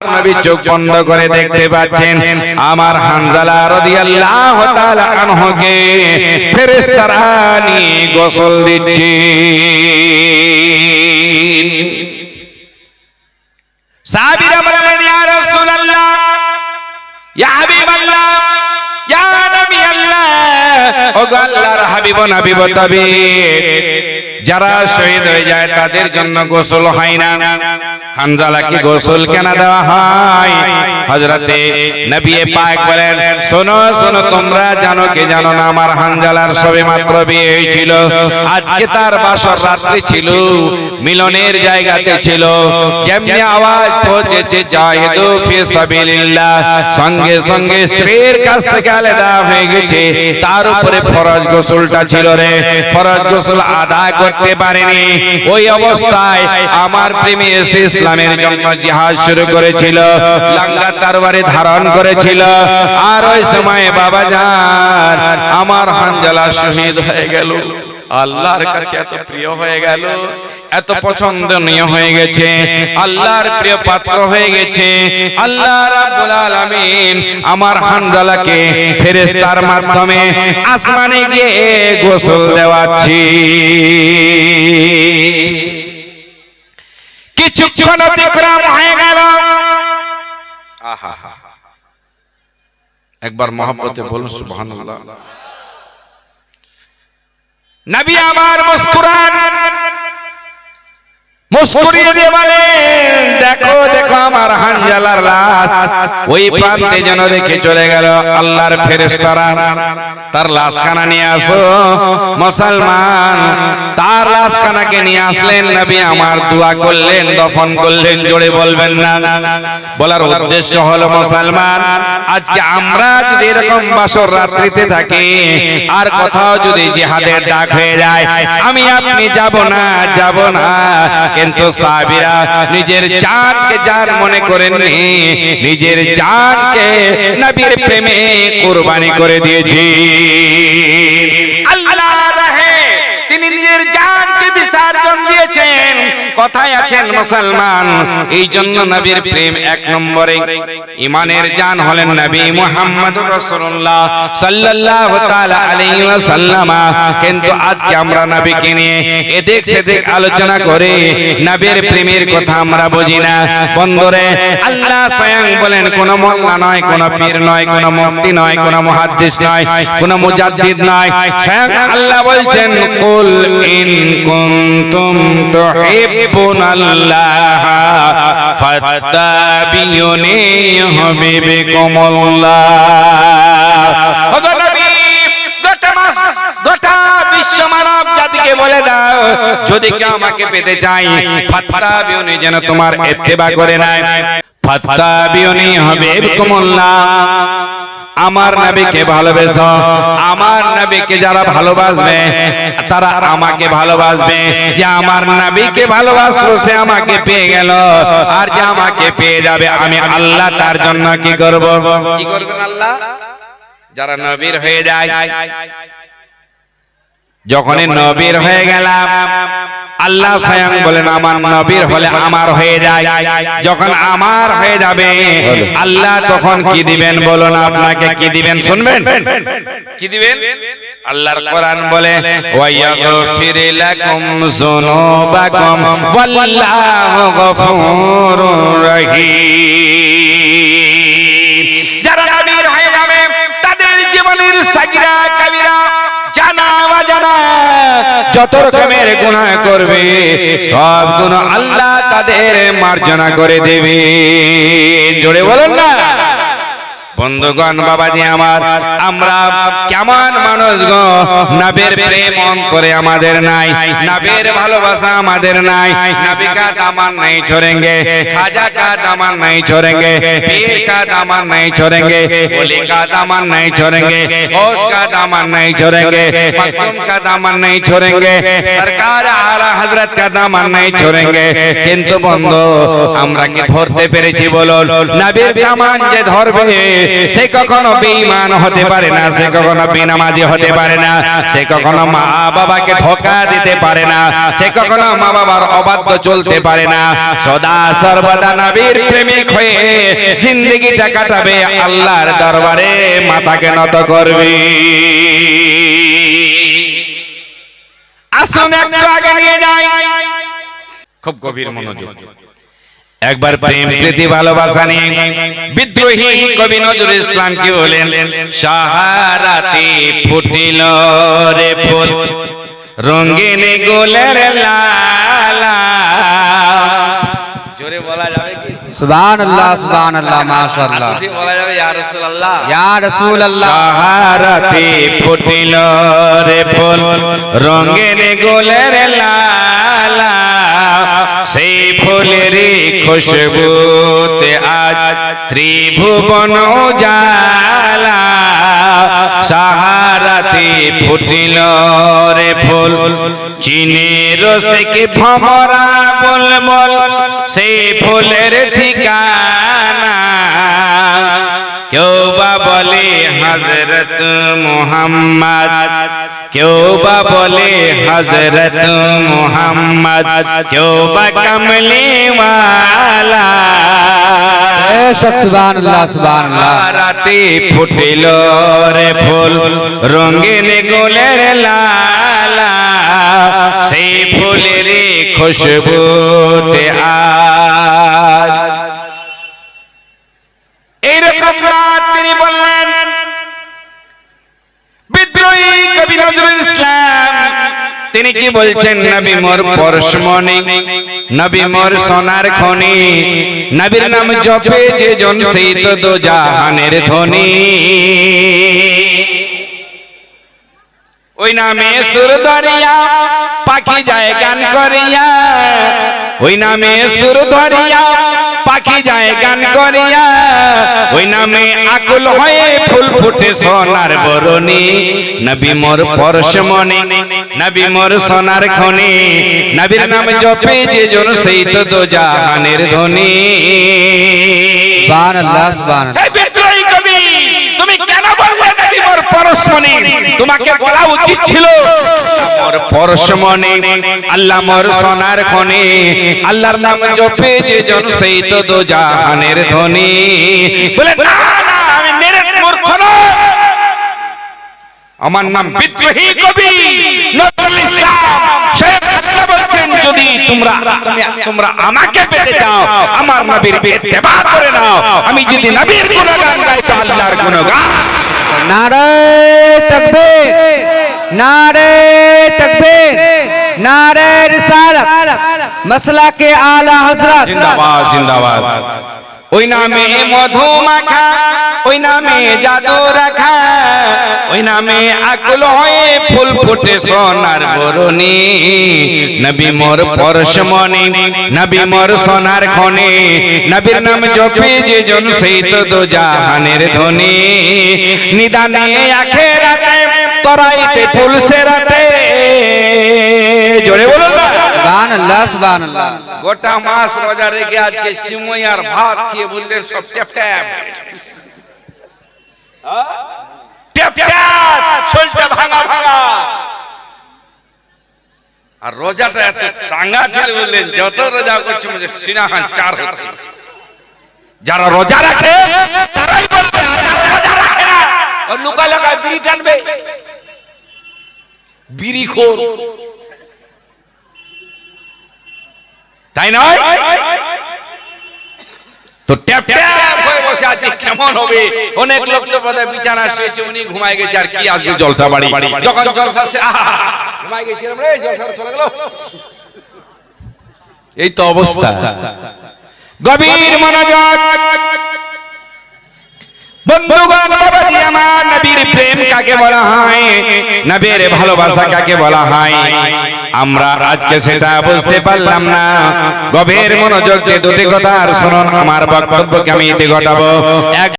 নবী চোখ বন্ধ করে দেখতে পাচ্ছেন আমার হানজালা রাদিয়াল্লাহু তাআলা ফেরেশতারা নিয়ে গোসল দিচ্ছে সাহাবীরা বললেন, ইয়া রাসূলুল্লাহ, ইয়া হাবিবাল্লাহ, ইয়া নবী আল্লাহ আল্লাহর হাবিব নবী তবে যারা শহীদ হয়ে যায়, তাদের জন্য গোসল হয় না। হানজালাকে গোসল কেন দেওয়া হয়? হযরতে নবী পাক বলেন, শোনো শোনো, তোমরা জানো কি জানো না, আমার হানজালার সবে মাত্র বিয়ে হয়েছিল। আজকে তার বাসর রাত্রি ছিল, মিলনের জায়গাতে ছিল। যেমনি আওয়াজ পৌঁছেছে, জাহিদু ফি সাবিলিল্লাহ, সঙ্গে সঙ্গে স্ত্রীর কাছ থেকে আলাদা হয়ে গেছে। তার উপরে ফরজ গোসলটা ছিল রে। ফরজ গোসল আদায় করতে পারেনি। ওই অবস্থায় আমার প্রেমী এসে ইসলামের জন্য জিহাদ শুরু করেছিল লাঙ্গা তরবারি ধারণ করেছিল। আর ওই সময় বাবা যান আমার হানজালা শহীদ হয়ে গেল। আল্লাহর কাছে এত প্রিয় হয়ে গেল এত পছন্দনীয় হয়ে গেছে আল্লাহর প্রিয় পাত্র হয়ে গেছে আল্লাহ রাব্বুল আলামিন আমার হানজালাকে ফেরেশতার মাধ্যমে আসমানে গিয়ে গোসল দেওয়াচ্ছি। কিছুক্ষণ অতিক্রম হয়ে গেল। আহা একবার মহব্বতে বলুন সুবহানাল্লাহ। নবী আমার মুস্কুরান। মুস্কুরিয়ে দিয়ে বলে দেখো দেখো আমার হানজালার লাশ। ওই প্রান্তে যেন রেখে চলে গেল আল্লাহর ফেরেশতারা। তার লাশখানা নিয়ে আসো মুসলমান। তার লাশখানাকে নিয়ে আসলেন নবী আমার দোয়া করলেন দফন করলেন জোরে বলবেন না। বলার উদ্দেশ্য হলো মুসলমান। আজকে আমরা যদি এরকম বাসর রাত্রিতে থাকি আর কোথাও যদি জিহাদের ডাক হয়ে যায় আমি আপনি যাব না যাব না। কিন্তু সাহাবীরা নিজের জানকে জান মনে করেননি নিজের জানকে নবীর প্রেমে কুরবানি করে দিয়েছি। কথায় আছেন মুসলমান। এই জন্য নবীর প্রেম এক নম্বরে। ইমানের জান হলেন নবী মুহাম্মদ রাসূলুল্লাহ সাল্লাল্লাহু তাআলা আলাইহি ওয়াসাল্লাম। কিন্তু আজকে আমরা নবীকে নিয়ে এদিক সেদিক আলোচনা করে নবীর প্রেমের কথা আমরা বুঝি না। বন্ধুরে, আল্লাহ স্বয়ং বলেন, কোন মোল্লা নয়, কোন পীর নয়, কোন মুফতি নয়, কোন মুহাদ্দিস নয়, কোন মুজাদ্দিদ নয়। স্বয়ং আল্লাহ বলছেন, কুল ইন কুনতুম তুহিব্বুনাল্লাহ ফাত্তাবিউনি হাবিবিকুমুল্লাহ। ওগো নবী গোটা মাস, গোটা বিশ্ব মানব জাতিকে বলে দাও, যদি কেউ আমাকে পেতে চাই ফাত্তাবিউনি যেন তোমার ইত্তেবা করে নেয়। ফাত্তাবিউনি হাবিবিকুমুল্লাহ। আমার নবীকে ভালোবেসো। আমার নবীকে যারা ভালোবাসবে তারা আমাকে ভালোবাসবে। যে আমার নবীকে ভালোবাসলো সে আমাকে পেয়ে গেল। আর যে আমাকে পেয়ে যাবে আমি আল্লাহ তার জন্য কি করব? কি করবেন আল্লাহ? যারা নবীর হয়ে যায় যখনই নবীর হয়ে গেলাম আল্লাহ স্বয়ং বলেন আমার নবীর হলে আমার হয়ে যায়। যখন আমার হয়ে যাবে আল্লাহ তখন কি দিবেন? বলুন আপনাকে কি দিবেন? শুনবেন? কি দিবেন? আল্লাহর কোরআন বলে ওয়ায়াগফির লাকুম যুনুবাকুম ওয়াল্লাহু গফুরুর রহিম। যত রকমের গুণা করবে সব গুণ আল্লাহ তাদের মার্জনা করে দেবে। জোরে বলেন না? বন্ধুগণ বাবাজি আমার আমরা কেমন মানুষ গো নবের প্রেম অন্তরে আমাদের নাই নবের ভালোবাসা আমাদের নাই নবী কা দামান নাই छोड़ेंगे खाजा का दामन नहीं छोड़ेंगे पीर का दामन नहीं छोड़ेंगे ओली का दामन नहीं छोड़ेंगे होश का दामन नहीं छोड़ेंगे मखदूम का दामन नहीं छोड़ेंगे सरकार आला हजरत का दामन नहीं छोड़ेंगे কিন্তু বন্ধু আমরা কি ধরতে পেরেছি বলুন নবীর দামান যে ধরবে সে কখনো বেঈমান হতে পারে না, সে কখনো বেনামাজি হতে পারে না, সে কখনো মা বাবাকে ধোকা দিতে পারে না, সে কখনো মা বাবার অবাধ্য চলতে পারে না। সদা সর্বদা নবীর প্রেমিক হয়ে জিন্দগিটা কাটাবে আল্লাহর দরবারে, মাথাকে নত করবে। আসুন একটু আগে যাই। খুব গভীর মনোযোগ। একবার প্রেম প্রীতি ভালোবাসা নিয়ে বিদ্রোহী কবি নজরুল ইসলাম কি বলেন? সাহারাতে ফুটিল রে ফুল রঙিন গোলের লালা। জোরে বলা যাবে কি? সুবহান আল্লাহ মাশাআল্লাহ। বলা যাবে? ইয়া রাসূলুল্লাহ। ইয়া রাসূলুল্লাহ। সাহারাতে ফুটিল রে ফুল রঙিন গোলের লালা। খুশবুতে আজ ত্রিভুবন জালা সাহারাতে ফুটিল রে ফুল। চিনের রসিক ভমরা বল বল সেই ফুলের ঠিকানা কেউ বা বলে হজরত মোহাম্মদ। কেউ বা বলে হজরত মোহাম্মদ। কেউ বা কমলি আল্লাহ রাতে ফুটিল রে ফুল রঙিন গোলের লালা। সেই ফুলের খুশবুতে আজ। এইরকম তিনি কি বলছেন? নবী মোর পরশমণি। নবী মোর সোনার খনি। নবীর নাম জপে যে জন সেই তো দো জাহানের ধ্বনি। ওই নামে সুর দরিয়া পাখি যায় গান করিয়া। ওই নামে সুর ধরিয়া পাখি যায় গান করিয়া। ওই নামে আকুল হয়ে ফুল ফুটে সোনার বরণি। নবী মোর পরশ মনে নবী মোর সোনার খনি। নবীর নাম জপে যে জন সেই তো দো জাহানের ধ্বনি সুবহান আল্লাহ বললে নবী মোর পরশমণি। তোমাকে বলা উচিত ছিল মোর পরশমণি। আল্লাহ মোর সোনার খনি আল্লাহর নাম জপে যে জন সেই তো দো জাহানের ধ্বনি বলে না না আমি মেরে মূর্খ আমার নাম বিদ্রোহী কবি নজরুল ইসলাম। শেখ বলছেন যদি তোমরা তোমরা আমাকে পেতে চাও আমার নবীর ইত্তেবা করে নাও। আমি যদি নবীর গুণগান গাই তো আল্লাহর গুণগান नारे तकबीर। नारे तकबीर। नारे रिसालत। मसला के आला हज़रत। जिंदाबाद जिंदाबाद। ওই নামে মধু মাখা ওই নামে জাদু রাখা ওই নামে আকুল হয়ে ফুল ফুটে সোনার বরণি। নবী মোর পরশমণি নবী মোর সোনার খনি, নবীর নাম জপে যে জন সেই তো জাহানের ধ্বনি। নিদানে আখেরাতে, তরাইতে ফুল রাতে আল্লাহ সুবহান আল্লাহ গোটা মাস রোজা রেখে আজকে সিমই আর ভাত খেয়ে বললেন সব ট্যাপ ট্যাপ ট্যাপ ট্যাপ শরীরটা ভাঙা ভাঙা আর রোজাটা এত চাঙ্গা ছিল বললেন যত রোজা করছে মুঝে সিনাহান চার হচ্ছে যারা রোজা রাখে তারাই বলবে আর যারা রোজা রাখে না ও লুকা লুকা বিড়ি টানবে বিড়ি খোর তাই নয়? তো ট্যাপ ট্যাপ। হয়ে বসে আছে কেমন হবে? অনেক লোক তো বোধহয় বিছানা শুয়েছে উনি ঘুমায় গেছে আর কি আসবে জলসা বাড়ি? যখন জলসা ঘুমায় গেছিলাম রে জলসা চলে গেল। এই তো অবস্থা। গভীর মনোযোগ। বন্ধুগণ বাবাজি আমার নবীর প্রেম কাকে বলা হয়? নবীর ভালোবাসা কাকে বলা হয়? আমরা আজকে সেটা বুঝতে পারলাম না। গভীর মনোযোগ দিয়ে দুটি কথা আর শুনুন। আমার বক্তব্যকে আমি এতে ঘটাবো